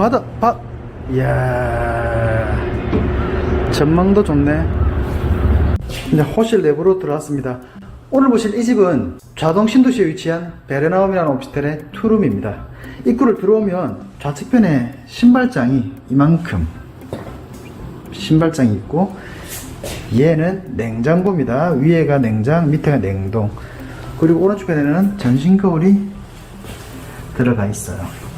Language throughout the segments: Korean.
바다, 바, 이야. 전망도 좋네. 이제 호실 내부로 들어왔습니다. 오늘 보실 이 집은 좌동 신도시에 위치한 베르나움이라는 오피스텔의 투룸입니다. 입구를 들어오면 좌측편에 신발장이 이만큼 신발장이 있고 얘는 냉장고입니다. 위에가 냉장, 밑에가 냉동. 그리고 오른쪽에는 전신 거울이 들어가 있어요.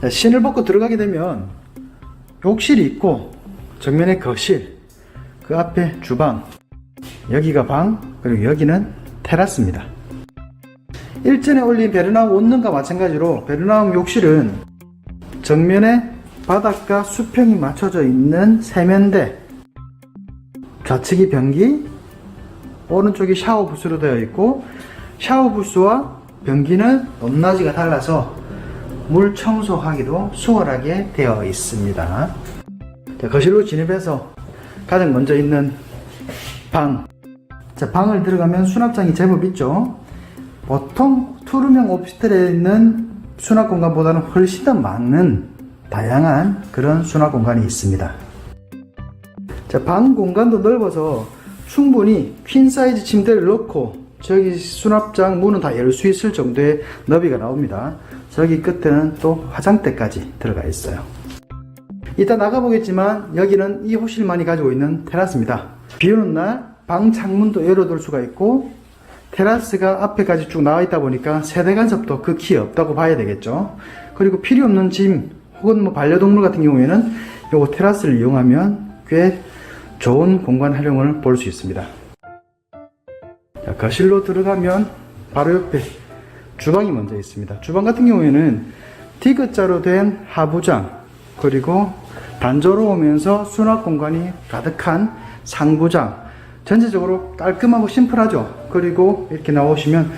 자, 신을 벗고 들어가게 되면 욕실이 있고 정면에 거실, 그 앞에 주방, 여기가 방, 그리고 여기는 테라스입니다. 일전에 올린 베르나움 원룸과 마찬가지로 베르나움 욕실은 정면에 바닥과 수평이 맞춰져 있는 세면대, 좌측이 변기, 오른쪽이 샤워 부스로 되어 있고 샤워 부스와 변기는 높낮이가 달라서 물 청소하기도 수월하게 되어 있습니다. 자, 거실로 진입해서 가장 먼저 있는 방. 자, 방을 들어가면 수납장이 제법 있죠. 보통 투룸형 오피스텔에 있는 수납 공간보다는 훨씬 더 많은 다양한 그런 수납 공간이 있습니다. 자, 방 공간도 넓어서 충분히 퀸 사이즈 침대를 넣고 저기 수납장 문은 다 열 수 있을 정도의 너비가 나옵니다. 저기 끝에는 또 화장대까지 들어가 있어요. 이따 나가보겠지만 여기는 이 호실만이 가지고 있는 테라스입니다. 비 오는 날 방 창문도 열어둘 수가 있고 테라스가 앞에까지 쭉 나와 있다 보니까 세대 간섭도 극히 없다고 봐야 되겠죠. 그리고 필요 없는 짐 혹은 뭐 반려동물 같은 경우에는 요거 테라스를 이용하면 꽤 좋은 공간 활용을 볼 수 있습니다. 자, 거실로 들어가면 바로 옆에 주방이 먼저 있습니다. 주방 같은 경우에는 디귿자로 된 하부장 그리고 단조로우면서 수납 공간이 가득한 상부장 전체적으로 깔끔하고 심플하죠. 그리고 이렇게 나오시면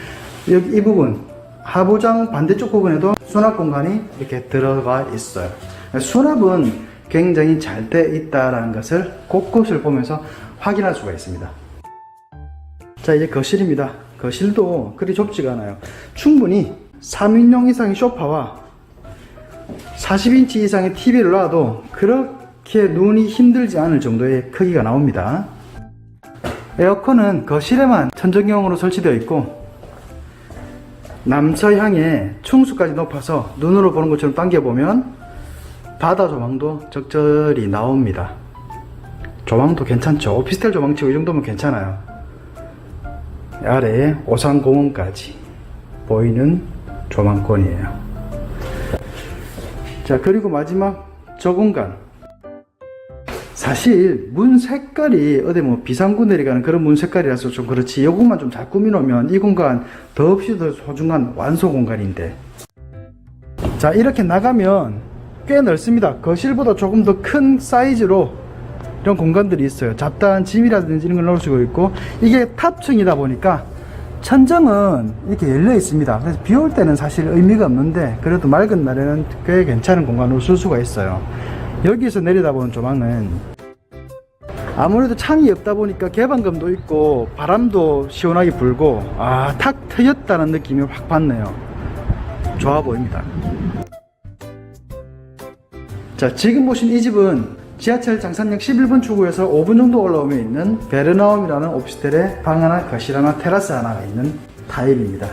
여기 이 부분 하부장 반대쪽 부분에도 수납 공간이 이렇게 들어가 있어요. 수납은 굉장히 잘 돼 있다라는 것을 곳곳을 보면서 확인할 수가 있습니다. 자 이제 거실입니다. 거실도 그리 좁지가 않아요. 충분히 3인용 이상의 소파와 40인치 이상의 TV를 놔도 그렇게 눈이 힘들지 않을 정도의 크기가 나옵니다. 에어컨은 거실에만 천정형으로 설치되어 있고 남서향에 충수까지 높아서 눈으로 보는 것처럼 당겨보면 바다 조망도 적절히 나옵니다. 조망도 괜찮죠. 오피스텔 조망치고 이 정도면 괜찮아요. 아래에 오산공원까지 보이는 조망권이에요. 자, 그리고 마지막 저 공간. 사실 문 색깔이 어디 뭐 비상구 내려가는 그런 문 색깔이라서 좀 그렇지 이것만 좀잘 꾸며놓으면 이 공간 더없이 더 소중한 완소 공간인데 자 이렇게 나가면 꽤 넓습니다 거실보다 조금 더 큰 사이즈로 이런 공간들이 있어요. 잡다한 짐이라든지 이런 걸 넣을 수가 있고 이게 탑층이다 보니까 천정은 이렇게 열려 있습니다. 그래서 비 올 때는 사실 의미가 없는데 그래도 맑은 날에는 꽤 괜찮은 공간으로 쓸 수가 있어요. 여기서 내려다보는 조망은 아무래도 창이 없다 보니까 개방감도 있고 바람도 시원하게 불고 아 탁 트였다는 느낌이 확 받네요. 좋아 보입니다. 자 지금 보신 이 집은 지하철 장산역 11번 출구에서 5분 정도 올라오면 있는 베르나움이라는 오피스텔에 방 하나, 거실 하나, 테라스 하나가 있는 타입입니다